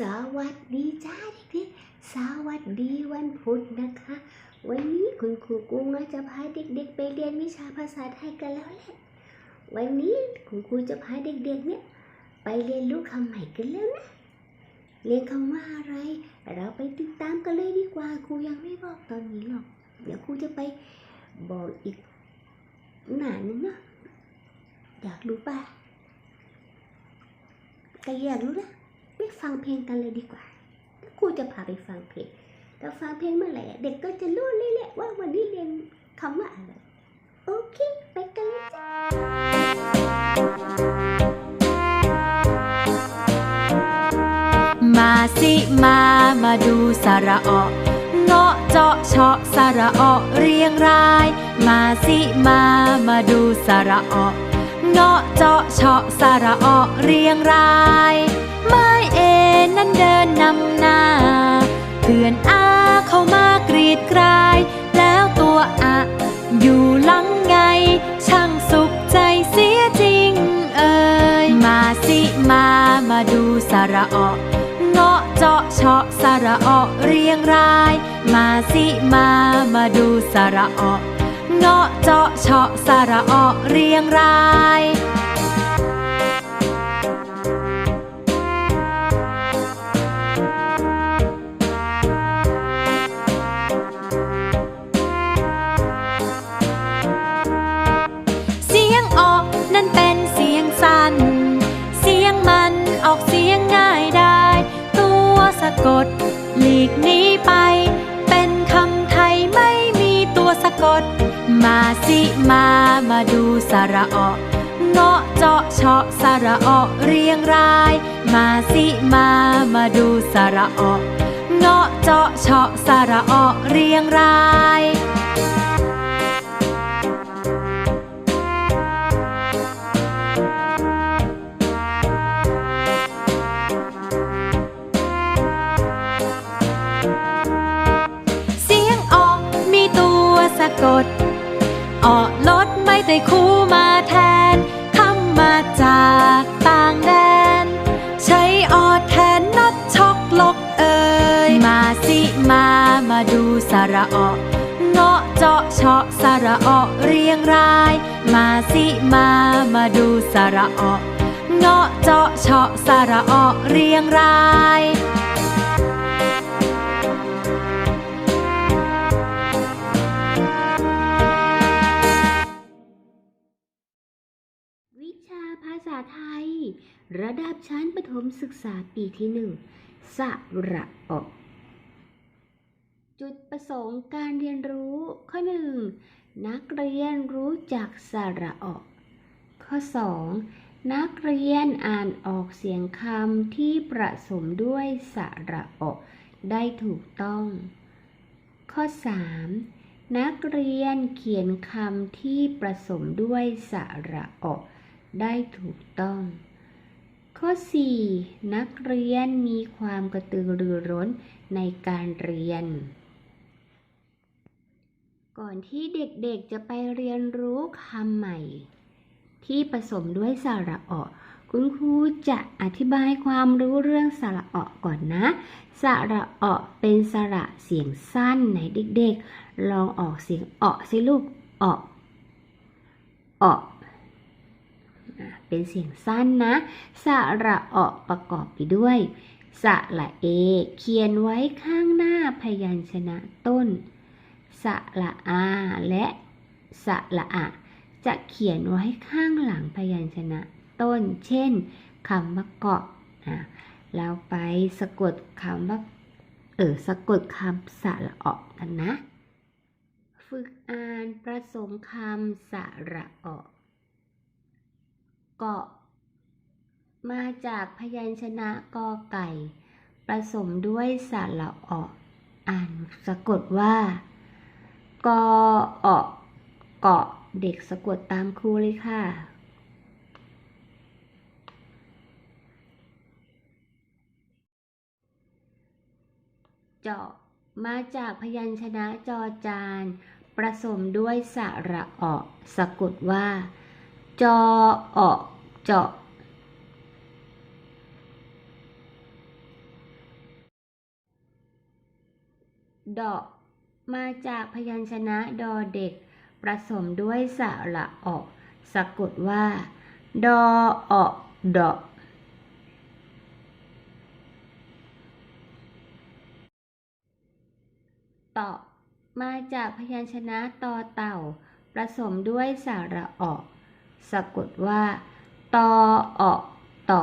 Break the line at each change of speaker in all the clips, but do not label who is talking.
สวัสดีจ้าเด็กๆ สวัสดีวันพุธนะคะ วันนี้คุณครูกุ้งจะพาเด็กๆ ไปเรียนวิชาภาษาไทยกันแล้วแหละ วันนี้คุณครูจะพาเด็กๆเนี่ยไปเรียนรู้คำใหม่กันแล้วนะ เรียนคำว่าอะไร เราไปติดตามกันเลยดีกว่า ครูยังไม่บอกตอนนี้หรอก เดี๋ยวครูจะไปบอกอีกหนานึงนะอยากรู้ป่ะก็อยากรู้นะ ไปฟังเพลงกันเลยดีกว่าครูจะพาไปฟังเพลงแต่ฟังเพลงเมื่อไหร่เด็กก็จะรู้เลยแหละว่าวันนี้เรียนคำว่าอะไร โอเค ไปกันเลยจ้า
มาสิมา มาดูสระเออเงาะเจาะเฉาะสระเออเรียงราย มาสิมา มาดูสระเออ เงาะเจาะเฉาะสระเออเรียงราย ไม้เอนั้นเดินนำหน้า เพื่อนอาเข้ามากรีดกราย แล้วตัวอะอยู่หลังไง ช่างสุขใจเสียจริงเอ่ยมาสิมามาดูสระเออเงาะเจาะเฉาะสระเออเรียงราย มาสิมามาดูสระเออ เงาะเจาะเฉาะสระเอเรียงราย มาสิมามาดูสระเอเงาะเจาะเฉาะสระเอเรียงราย มาสิมามาดูสระเอเงาะเจาะเฉาะสระเอเรียงรายเสียงอมีตัวสะกด ออกลดไม่ได้คู่มาแทนคำมาจากต่างแดน ใช้ออดแทนนดช็อกลกเอ่ยมาสิมามาดูสระเออเงาะเจาะเฉาะสระเออเรียงราย มาสิมามาดูสระเออเงาะเจาะเฉาะสระเออเรียงรายา
ไทย ระดับชั้นประถมศึกษาปีที่หนึ่งสระเออจุดประสงค์การเรียนรู้ข้อหนึ่งนักเรียนรู้จักสระเออข้อสองนักเรียนอ่านออกเสียงคำที่ประสมด้วยสระเออได้ถูกต้อง ข้อ 3. นักเรียนเขียนคำที่ประสมด้วยสระเออ ได้ถูกต้อง ข้อ 4. นักเรียนมีความกระตือรือร้นในการเรียน ก่อนที่เด็กๆจะไปเรียนรู้คำใหม่ ที่ผสมด้วยสระเออคุณครูจะอธิบายความรู้เรื่องสระเออก่อนนะ สระเออเป็นสระเสียงสั้นไหนเด็กๆ ลองออกเสียงเออสิลูกเออเอออะ เป็นเสียงสั้นนะ สระเออประกอบไปด้วย สระเอ เขียนไว้ข้างหน้าพยัญชนะต้น สระอาและสระอะจะเขียนไว้ข้างหลังพยัญชนะต้น เช่นคำว่าเกาะอะเราไปสะกดคำว่าเออสะกดคำสระออกกันนะ ฝึกอ่านประสมคำสระออก เกาะ มาจากพยัญชนะกอไก่ ผสมด้วยสระอออ่านสะกดว่ากอออเกาะเด็กสะกดตามครูเลยค่ะ เจาะมาจากพยัญชนะจอจานผสมด้วยสระออสะกดว่า จอออกเจาะดอกมาจากพยัญชนะดอเด็กผสมด้วยสระออก สะกดว่า ดอออดอกต่อมาจากพยัญชนะตอเต่าผสมด้วยสระออก สะกดว่า ตอออต่อ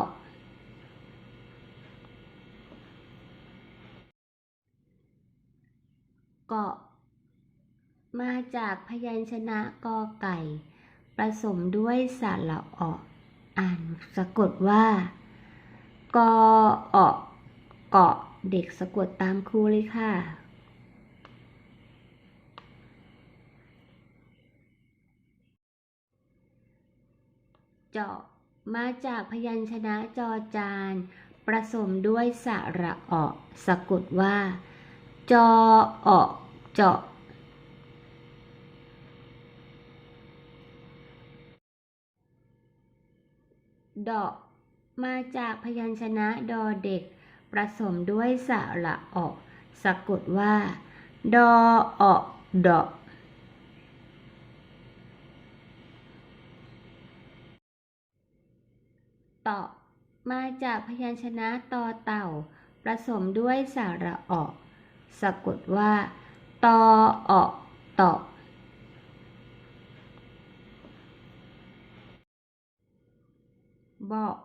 เกาะ มาจากพยัญชนะกอไก่ ผสมด้วยสระออกอ่านสะกดว่ากอออกเกาะเด็กสะกดตามครูเลยค่ะ เจาะมาจากพยัญชนะจอจานผสมด้วยสระออกสะกดว่า จอออกเจาะดอกมาจากพยัญชนะดอเด็กผสมด้วยสระออกสะกดว่า ดอออกดอก ต่อมาจากพยัญชนะตอเต่า ผสมด้วยสระออกสะกดว่าตอออกต่อบอก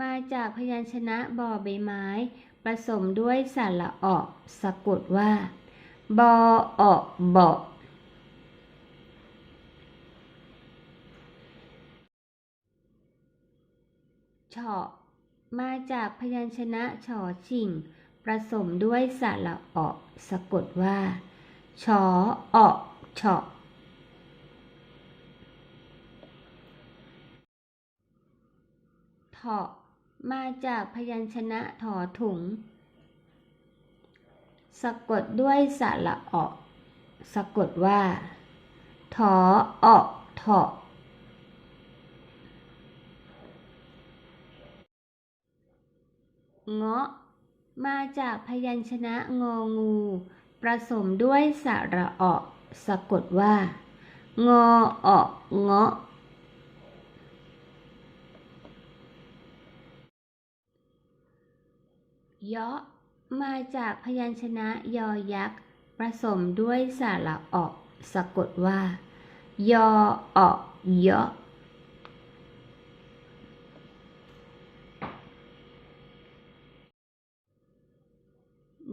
มาจากพยัญชนะบอใบไม้ ผสมด้วยสระออกสะกดว่าบอออกบอก ฉอมาจากพยัญชนะฉอชิงผสมด้วยสระออกสะกดว่าชอออกเฉาะเถาะมาจากพยัญชนะถอถุง สะกดด้วยสระออกสะกดว่าถอออกเถาะ เงาะ มาจากพยัญชนะงองูผสมด้วยสระออกสะกดว่า งอออกเงาะยะมาจากพยัญชนะยอยักษ์ผสมด้วยสระออกสะกดว่า ยอออกเยาะ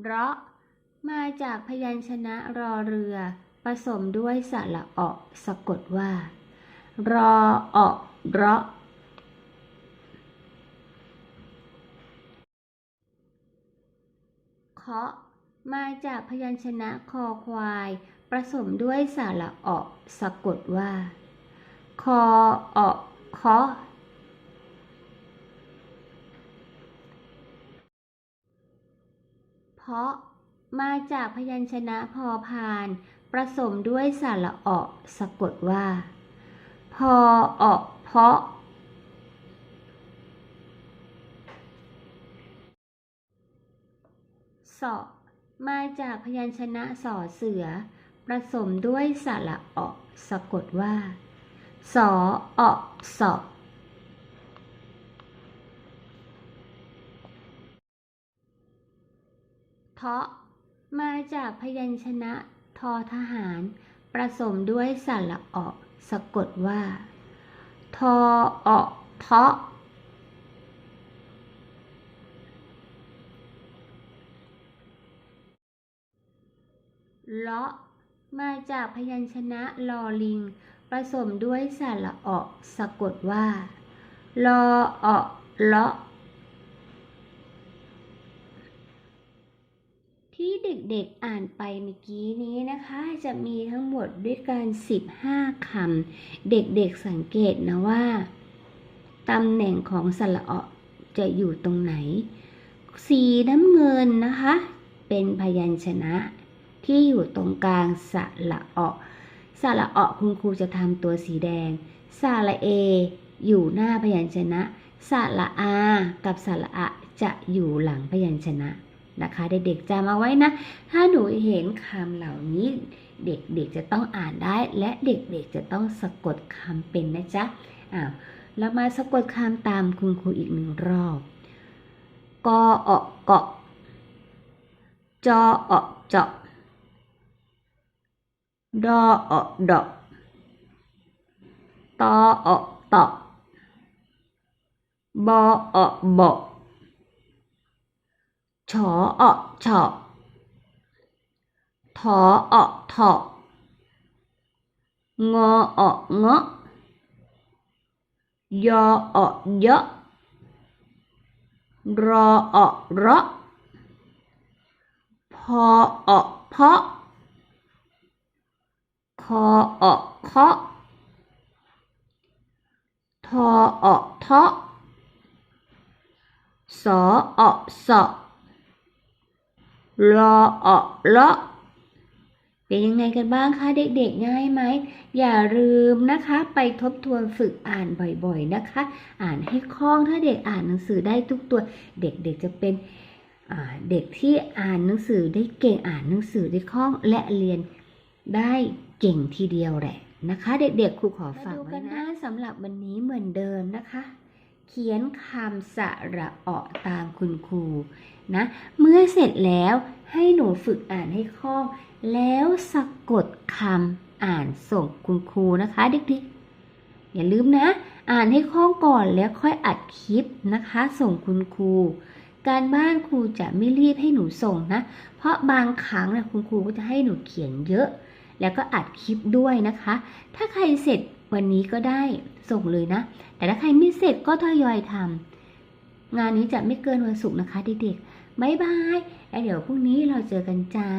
เราะ มาจากพยัญชนะรอเรือ ผสมด้วยสระออกสะกดว่า รอออกเราะเคาะมาจากพยัญชนะคอควายผสมด้วยสระออกสะกดว่า คอออกเคาะ เพราะมาจากพยัญชนะพอพานผสมด้วยสระออกสะกดว่า พอออกเพราะ สอมาจากพยัญชนะสอเสือผสมด้วยสระออกสะกดว่า สอออกสอ เทาะมาจากพยัญชนะทอทหารผสมด้วยสระออกสะกดว่า ทอออกเทาะเลาะมาจากพยัญชนะลอลิงผสมด้วยสระออกสะกดว่าลอออกเลาะ ที่เด็กๆอ่านไปเมื่อกี้นี้นะคะ จะมีทั้งหมดด้วยกัน 15คำเด็กๆสังเกตนะว่าตำแหน่งของสระออจะอยู่ตรงไหน สีน้ำเงินนะคะ เป็นพยัญชนะที่อยู่ตรงกลางสระออสระออคุณครูจะทำตัวสีแดง สระเอ อยู่หน้าพยัญชนะ สระอา กับสระอะจะอยู่หลังพยัญชนะ นะคะ เด็กๆจำเอาไว้นะ ถ้าหนูเห็นคำเหล่านี้ เด็กๆจะต้องอ่านได้ และเด็กๆจะต้องสะกดคำเป็นนะจ๊ะอ้าวเรามาสะกดคำตามคุณครูอีกหนึ่งรอบกอออกเกาะจอออกเจาะดอออกดอกตอออกตอกบอออกบอก ฉอออกเฉาะถอออเถาะงอออเงาะยอออเยาะรอออกเระพอออเพาะคอออกเคาะทอออกเทะสอออกเสะ รอออเลาะเป็นยังไงกันบ้างคะเด็กๆง่ายไหม อย่าลืมนะคะ ไปทบทวนฝึกอ่านบ่อยๆนะคะ อ่านให้คล่องถ้าเด็กอ่านหนังสือได้ทุกตัว เด็กๆจะเป็นเด็กที่อ่านหนังสือได้เก่งอ่านหนังสือได้คล่องและเรียนได้เก่งทีเดียวแหละนะคะ เด็กๆครูขอฝากไว้นะสำหรับวันนี้เหมือนเดิมนะคะ เขียนคำสระเอะตามคุณครู นะ เมื่อเสร็จแล้วให้หนูฝึกอ่านให้คล่อง แล้วสะกดคำอ่านส่งคุณครูนะคะเด็กๆ อย่าลืมนะ อ่านให้คล่องก่อนแล้วค่อยอัดคลิปนะคะ ส่งคุณครู การบ้านครูจะไม่รีบให้หนูส่งนะ เพราะบางครั้งนะคุณครูก็จะให้หนูเขียนเยอะ แล้วก็อัดคลิปด้วยนะคะ ถ้าใครเสร็จวันนี้ก็ได้ส่งเลยนะ แต่ถ้าใครไม่เสร็จก็ทยอยทำงานนี้จะไม่เกินวันศุกร์นะคะเด็กๆ บ๊ายบาย แล้วเดี๋ยวพรุ่งนี้เราเจอกันจ้า